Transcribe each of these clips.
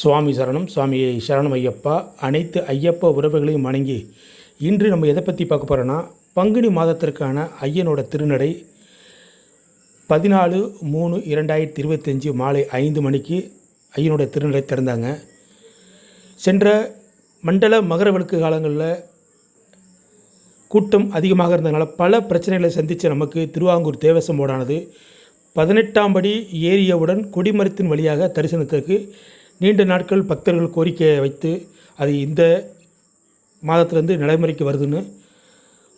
சுவாமி சரணம் சுவாமியை சரணம் ஐயப்பா. அனைத்து ஐயப்ப உறவுகளையும் வணங்கி இன்று நம்ம எதை பற்றி பார்க்க போகிறோன்னா பங்குனி மாதத்திற்கான ஐயனோட திருநடை பதினாலு மூணு இரண்டாயிரத்தி இருபத்தஞ்சி மாலை ஐந்து மணிக்கு ஐயனோட திருநடை திறந்தாங்க. சென்ற மண்டல மகர விளக்கு காலங்களில் கூட்டம் அதிகமாக இருந்ததுனால பல பிரச்சனைகளை சந்தித்த நமக்கு திருவாங்கூர் தேவசம் போர்டானது பதினெட்டாம் படி ஏறியவுடன் கொடிமரத்தின் வழியாக தரிசனத்திற்கு நீண்ட நாட்கள் பக்தர்கள் கோரிக்கையை வைத்து அது இந்த மாதத்துலேருந்து நடைமுறைக்கு வருதுன்னு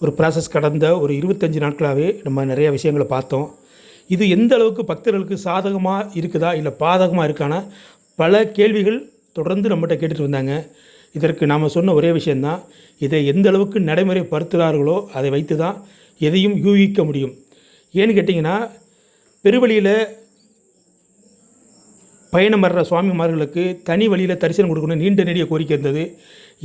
ஒரு ப்ராசஸ் கடந்த ஒரு இருபத்தஞ்சி நாட்களாகவே நம்ம நிறைய விஷயங்களை பார்த்தோம். இது எந்த அளவுக்கு பக்தர்களுக்கு சாதகமாக இருக்குதா இல்லை பாதகமாக இருக்கான பல கேள்விகள் தொடர்ந்து நம்மகிட்ட கேட்டுட்டு வந்தாங்க. இதற்கு நாம் சொன்ன ஒரே விஷயந்தான் இதை எந்த அளவுக்கு நடைமுறைப்படுத்துகிறார்களோ அதை வைத்து தான் எதையும் யூகிக்க முடியும். ஏன்னு கேட்டிங்கன்னா பெருவழியில் பயணம் வர்ற சுவாமிமார்களுக்கு தனி வழியில் தரிசனம் கொடுக்கணும் நீண்ட நெடிய கோரிக்கை இருந்தது.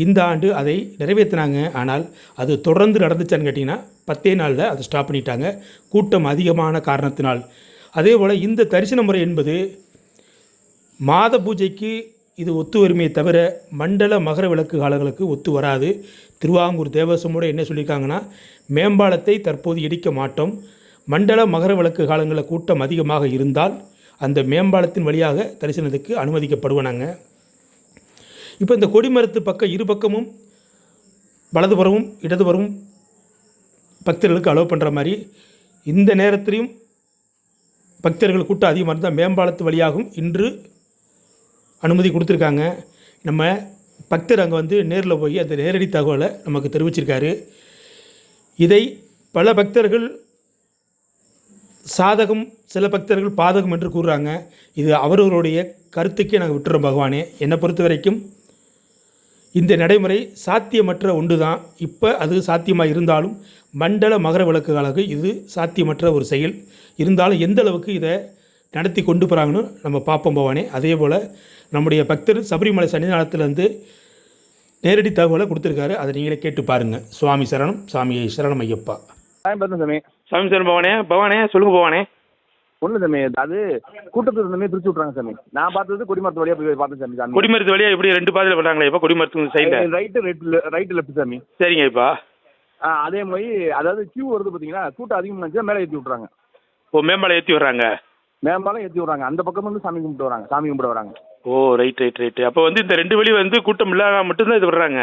இந்த ஆண்டு அதை நிறைவேற்றினாங்க. ஆனால் அது தொடர்ந்து நடந்துச்சான்னு கேட்டிங்கன்னா பத்தே நாளில் அதை ஸ்டாப் பண்ணிட்டாங்க. கூட்டம் அதிகமான காரணத்தினால். அதே போல் இந்த தரிசன முறை என்பது மாத பூஜைக்கு இது ஒத்து வருமே தவிர மண்டல மகர விளக்கு காலங்களுக்கு ஒத்து வராது. திருவாங்கூர் தேவசமோடு என்ன சொல்லியிருக்காங்கன்னா மேம்பாலத்தை தற்போது இடிக்க மாட்டோம். மண்டல மகர விளக்கு காலங்களில் கூட்டம் அதிகமாக இருந்தால் அந்த மேம்பாலத்தின் வழியாக தரிசனத்துக்கு அனுமதிக்கப்படுவனாங்க இப்போ இந்த கொடிமரத்து பக்கம் இரு பக்கமும் வலதுபுறமும் இடதுபுறமும் பக்தர்களுக்கு அலோவ் பண்ணுற மாதிரி இந்த நேரத்திலையும் பக்தர்கள் கூட்டம் அதிகமாக இருந்தால் மேம்பாலத்து வழியாகவும் இன்று அனுமதி கொடுத்துருக்காங்க. நம்ம பக்தர் அங்கே வந்து நேரில் போய் அந்த நேரடி தகவலை நமக்கு தெரிவிச்சிருக்காரு. இதை பல பக்தர்கள் சாதகம் சில பக்தர்கள் பாதகம் என்று கூறுறாங்க. இது அவரவருடைய கருத்துக்கே நாங்கள் விட்டுறோம் பகவானே. என்னை பொறுத்த வரைக்கும் இந்த நடைமுறை சாத்தியமற்ற ஒன்று தான் இப்போ அது சாத்தியமாக இருந்தாலும் மண்டல மகர விளக்குகளுக்கு இது சாத்தியமற்ற ஒரு செயல். இருந்தாலும் எந்த அளவுக்கு இதை நடத்தி கொண்டு போகிறாங்கன்னு நம்ம பார்ப்போம் பவானே அதே போல் நம்முடைய பக்தர் சபரிமலை சன்னிதானத்திலேருந்து நேரடி தகவலை கொடுத்துருக்காரு. அதை நீங்களே கேட்டு பாருங்கள் சுவாமி சரணம் சாமியை சரணம் ஐயப்பா. டைம் பார்த்தேன் சாமி. சாமி சரணம் பவானே பவானே சொல்லுங்கள் பவானே ஒன்றும் சாமி அது கூட்டத்தில் இருந்தமே பிரிச்சு விட்றாங்க சாமி. நான் பார்த்தது கொடிமரத்து வழியாக போய் பார்த்தேன் சாமி சாமி. கொடிமரத்து வழியாக எப்படி ரெண்டு பாதையில் பண்ணுறாங்களே இப்போ கொடிமரத்து சைடில் ரைட்டு ரைட் ரைட்டு லெஃப்ட் சாமி. சரிங்க இப்போ. ஆ அதே மாதிரி அதாவது கியூ வருது பார்த்தீங்களா கூட்டம் அதிகமாக மேலே ஏற்றி விட்றாங்க ஓ மேம்பாலம் ஏற்றி வர்றாங்க? மேம்பாலம் ஏற்றி விட்றாங்க. அந்த பக்கம் வந்து சாமி கும்பிட்டு வராங்க சாமி கும்பிட வராங்க. ஓ ரைட் ரைட் ரைட் அப்போ வந்து இந்த ரெண்டு வழி வந்து கூட்டம் இல்லாத மட்டும்தான் இது விடுறாங்க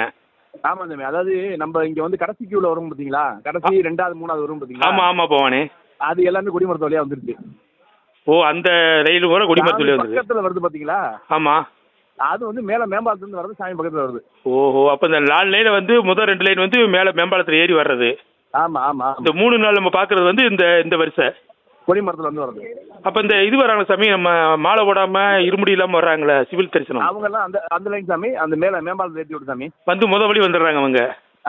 ஆமாம் சாமி. அதாவது நம்ம இங்கே வந்து கடைசி கியூவில் வரும் பார்த்தீங்களா கடைசி ரெண்டாவது மூணாவது வரும் பார்த்தீங்களா ஆமாம் ஆமாம் பவானே. அது எல்லாமே கொடிமரத்து வழியாக வந்துருச்சு. ஓ அந்த ரயில் கூட கொடிமரத்து வழி வந்தது பக்கத்தில் வருது பார்த்தீங்களா ஆமாம் அது வந்து மேலே மேம்பாலத்துலேருந்து வருது சாமி பக்கத்தில் வருது. ஓஹோ அப்போ இந்த நாலு லைன் வந்து முதல் ரெண்டு லைன் வந்து மேலே மேம்பாலத்தில் ஏறி வர்றது. ஆமாம் ஆமாம் இந்த மூணு நாள் நம்ம பார்க்குறது வந்து இந்த இந்த வரிசை. கொடிமரத்தில் வந்து வருது அப்போ இந்த இது வராங்க சாமி நம்ம மாலை போடாமல் இருமுடி இல்லாமல் வர்றாங்களே சிவில் தரிசனம். அவங்கெல்லாம் அந்த அந்த லைன் சாமி அந்த மேலே மேம்பாலத்தில் ஏற்றி விட்டு சாமி. வந்து முத வழி வந்துடுறாங்க அவங்க.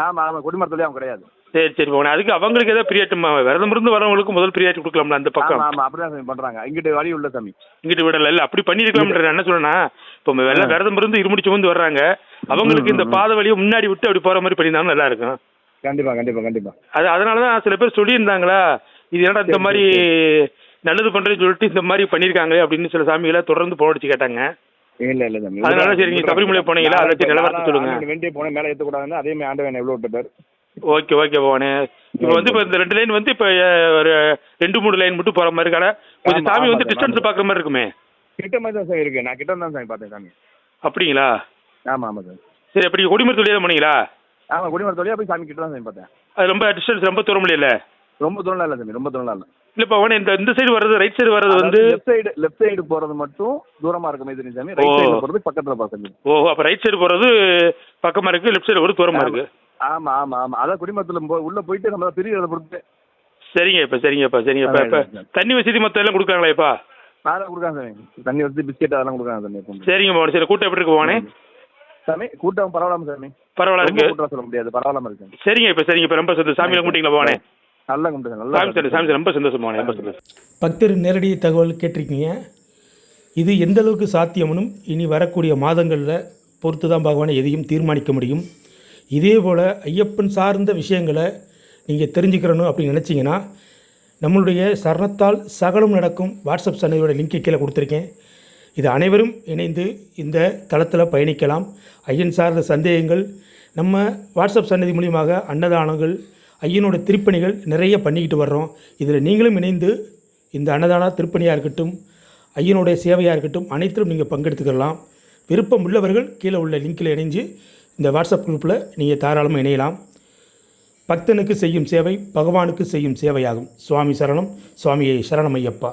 ஆமாம் ஆமாம் குடிமரத்துலேயே அவங்க கிடையாது. சரி சரி பவானே அதுக்கு அவங்களுக்கு ஏதாவது பிரியாட்டம் விரதம் இருந்து வரவங்களுக்கு முதல் பிரியாட்டி கொடுக்கலாம்ல அந்த பக்கம். ஆமாம் அப்படிதான் சாமி பண்ணுறாங்க இங்கிட்டு வழி உள்ள சாமி. இங்கிட்டு விடல இல்ல அப்படி பண்ணிருக்கலாம்ன்ற என்ன சொல்றேன்னா இப்போ வெள்ளம் விரதம் இருந்து இருமுடிச்சு வந்து வர்றாங்க. அவங்களுக்கு இந்த பாதை வழியை முன்னாடி விட்டு அப்படி போற மாதிரி பண்ணியிருந்தாலும் நல்லா இருக்கும். கண்டிப்பாக கண்டிப்பாக கண்டிப்பாக அது அதனால தான் சில பேர் சொல்லியிருந்தாங்களா இது என்னடா இந்த மாதிரி நல்லது பண்றேன்னு சொல்லிட்டு இந்த மாதிரி பண்ணியிருக்காங்களே அப்படின்னு சில சாமிகளை தொடர்ந்து போடிச்சு கேட்டாங்க. இல்லை இல்லை சாமி அதனால சரி, நீங்க சபரிமலை போனீங்களா? அதை பத்தி நிலவரத்தை சொல்லுங்க. வேண்டிய போனேன் மேலே ஏற்றக்கூடாதுன்னு அதே மாதிரி ஆண்டவன் எவ்வளோ விட்டுட்டார் ஓகே ஓகே பவானே இப்போ வந்து இப்போ இந்த ரெண்டு லைன் வந்து இப்போ ஒரு ரெண்டு மூணு லைன் மட்டும் போற மாதிரி இருக்கான கொஞ்சம் ஆமா, சாமி ஆமா வந்து டிஸ்டன்ஸ் ஆமா. பார்க்குற மாதிரி இருக்குமே. கிட்ட மாதிரி தான் சார் இருக்கு. நான் கிட்ட தான் சாமி பார்த்தேன் சாமி. அப்படிங்களா? ஆமாம் ஆமாம் சார் சரி அப்படி கொடிமரத்து வழியாக தான் போனீங்களா? ஆமாம் குடிமரத்து வழியாக போய் சாமி கிட்ட தான் சாமி பார்த்தேன். அது ரொம்ப டிஸ்டன்ஸ் ரொம்ப தூரம் இல்லைல்ல ரொம்ப தூரம்லாம் இல்லை சாமி ரொம்ப தூரம்லாம் இல்லை. இல்ல பவானே இந்த இந்த சைடு வர்றது ரைட் சைடு வர்றது வந்து லெஃப்ட் சைடு லெஃப்ட் சைடு போகிறது மட்டும் தூரமாக இருக்க மாதிரி தெரியும் ரைட் ஓ. சைடில் போகிறது பக்கத்தில் பார்க்க ஓ அப்ப ரைட் சைடு போறது பக்கமா இருக்கு லெஃப்ட் சைடு ஒரு தூரமா இருக்கு? ஆமாம் ஆமாம் ஆமாம் அதான் குடிமரத்தில் போ உள்ளே போயிட்டு நம்ம பிரிகிறத பொறுத்து. சரிங்க இப்ப சரிங்கப்பா சரிங்கப்பா இப்ப. தண்ணி வசதி மொத்தம் எல்லாம் கொடுக்காங்களேப்பா அதெல்லாம் கொடுக்காங்க சாமி தண்ணி வச்சு பிஸ்கெட் அதெல்லாம் கொடுக்காங்க சாமி. சரிங்க பவானி சரி கூட்டம் எப்படி இருக்கு பவானே சாமி கூட்டம் பரவாயில்லாம சாமி பரவாயில்ல இருக்கு. கூட்டம் சொல்ல முடியாது பரவாயில்லாம இருக்கு. சரிங்க இப்ப சரிங்க இப்ப ரொம்ப சந்தோஷம். சாமியில கும்பிட்டீங்களா பவானே நல்லா கும்பிட்டு நல்லா சாமி சரி சாமி சரி ரொம்ப சந்தோஷம் ரொம்ப சந்தோஷம். பக்தர் நேரடி தகவல் கேட்டிருக்கீங்க. இது எந்த அளவுக்கு சாத்தியம்னும் இனி வரக்கூடிய மாதங்களில் பொறுத்து தான் பகவானை எதையும் தீர்மானிக்க முடியும். இதே போல் ஐயப்பன் சார்ந்த விஷயங்களை நீங்கள் தெரிஞ்சுக்கிறணும் அப்படின்னு நினச்சிங்கன்னா நம்மளுடைய சரணத்தால் சகலம் நடக்கும் வாட்ஸ்அப் சன்னதியோட லிங்கை கீழே கொடுத்துருக்கேன். இது அனைவரும் இணைந்து இந்த தளத்தில் பயணிக்கலாம். ஐயன் சார்ந்த சந்தேகங்கள் நம்ம வாட்ஸ்அப் சன்னதி மூலியமாக அன்னதானங்கள் ஐயனோட திருப்பணிகள் நிறைய பண்ணிக்கிட்டு வர்றோம். இதில் நீங்களும் இணைந்து இந்த அன்னதான திருப்பணியாக இருக்கட்டும் ஐயனுடைய சேவையாக இருக்கட்டும் அனைத்திலும் நீங்கள் பங்கெடுத்துக்கலாம். விருப்பம் உள்ளவர்கள் கீழே உள்ள லிங்கில் இணைஞ்சு இந்த வாட்ஸ்அப் குரூப்பில் நீங்கள் தாராளமாக இணையலாம். பக்தனுக்கு செய்யும் சேவை பகவானுக்கு செய்யும் சேவையாகும். சுவாமி சரணம் சுவாமியை சரணமையப்பா